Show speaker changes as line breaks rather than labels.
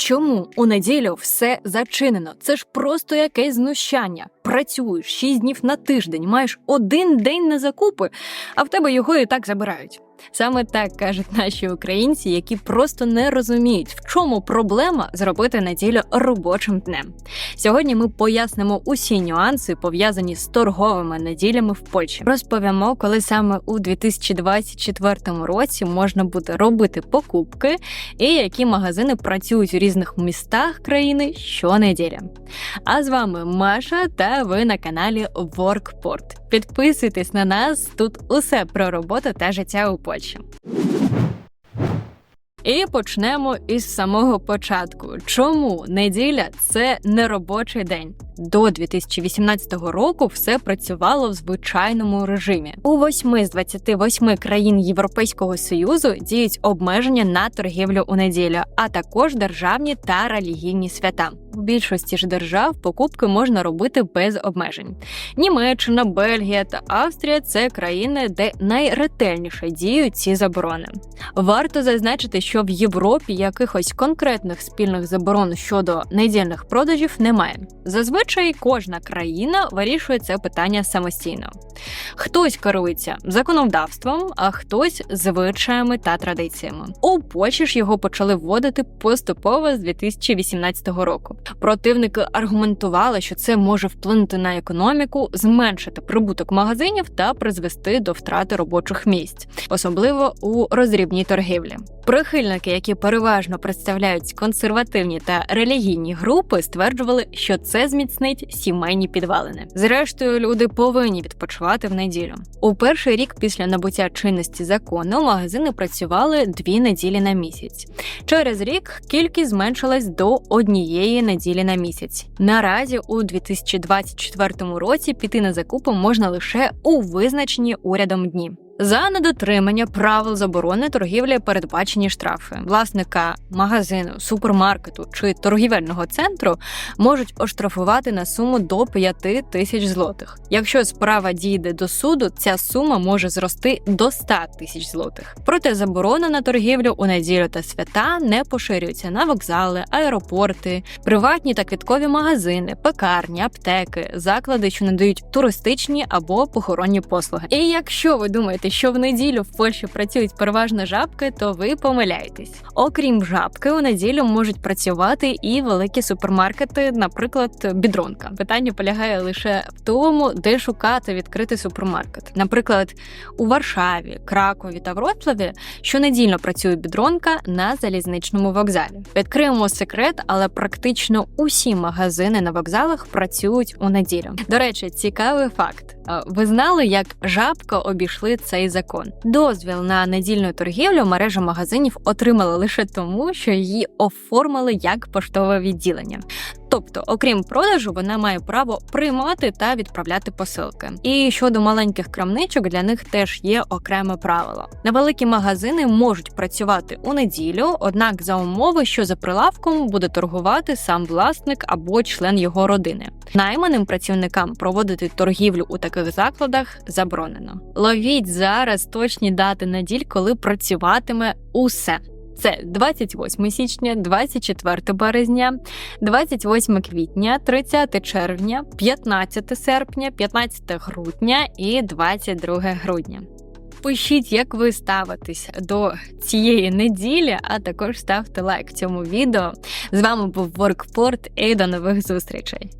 Чому у неділю все зачинено? Це ж просто якесь знущання. Працюєш 6 днів на тиждень, маєш один день на закупи, а в тебе його і так забирають. Саме так кажуть наші українці, які просто не розуміють, в чому проблема зробити неділю робочим днем. Сьогодні ми пояснимо усі нюанси, пов'язані з торговими неділями в Польщі. Розповімо, коли саме у 2024 році можна буде робити покупки, і які магазини працюють у різних містах країни щонеділя. А з вами Маша та ви на каналі WorkPort. Підписуйтесь на нас, тут усе про роботу та життя у Польщі. І почнемо із самого початку. Чому неділя це не робочий день? До 2018 року все працювало в звичайному режимі. У восьми з 28 країн Європейського союзу діють обмеження на торгівлю у неділю, а також державні та релігійні свята. Більшості ж держав покупки можна робити без обмежень. Німеччина, Бельгія та Австрія це країни, де найретельніше діють ці заборони. Варто зазначити, що в Європі якихось конкретних спільних заборон щодо недільних продажів немає. Зазвичай кожна країна вирішує це питання самостійно. Хтось керується законодавством, а хтось звичаями та традиціями. У Польщі ж його почали вводити поступово з 2018 року. Противники аргументували, що це може вплинути на економіку, зменшити прибуток магазинів та призвести до втрати робочих місць, особливо у розрібній торгівлі. Прихильники, які переважно представляють консервативні та релігійні групи, стверджували, що це зміцнить сімейні підвалини. Зрештою, люди повинні відпочивати в неділю. У перший рік після набуття чинності закону магазини працювали дві неділі на місяць. Через рік кількість зменшилась до однієї неділі на місяць. Наразі у 2024 році піти на закупи можна лише у визначені урядом дні. За недотримання правил заборони торгівлі передбачені штрафи. Власника магазину, супермаркету чи торгівельного центру можуть оштрафувати на суму до 5 тисяч злотих. Якщо справа дійде до суду, ця сума може зрости до 100 тисяч злотих. Проте заборона на торгівлю у неділю та свята не поширюється на вокзали, аеропорти, приватні та квіткові магазини, пекарні, аптеки, заклади, що надають туристичні або похоронні послуги. І якщо ви думаєте, що в неділю в Польщі працюють переважно жабки, то ви помиляєтесь. Окрім жабки, у неділю можуть працювати і великі супермаркети, наприклад, бідронка. Питання полягає лише в тому, де шукати відкритий супермаркет. Наприклад, у Варшаві, Кракові та Вроцлаві щонедільно працює бідронка на залізничному вокзалі. Відкриємо секрет, але практично усі магазини на вокзалах працюють у неділю. До речі, цікавий факт. А Ви знали, як жабко обійшли цей закон? Дозвіл на недільну торгівлю мережа магазинів отримала лише тому, що її оформили як поштове відділення. Тобто, окрім продажу, вона має право приймати та відправляти посилки. І щодо маленьких крамничок, для них теж є окреме правило. Невеликі магазини можуть працювати у неділю, однак за умови, що за прилавком буде торгувати сам власник або член його родини. Найманим працівникам проводити торгівлю у таких закладах заборонено. Ловіть зараз точні дати неділь, коли працюватиме усе. Це 28 січня, 24 березня, 28 квітня, 30 червня, 15 серпня, 15 грудня і 22 грудня. Пишіть, як ви ставитесь до цієї неділі, а також ставте лайк цьому відео. З вами був WorkPort і до нових зустрічей.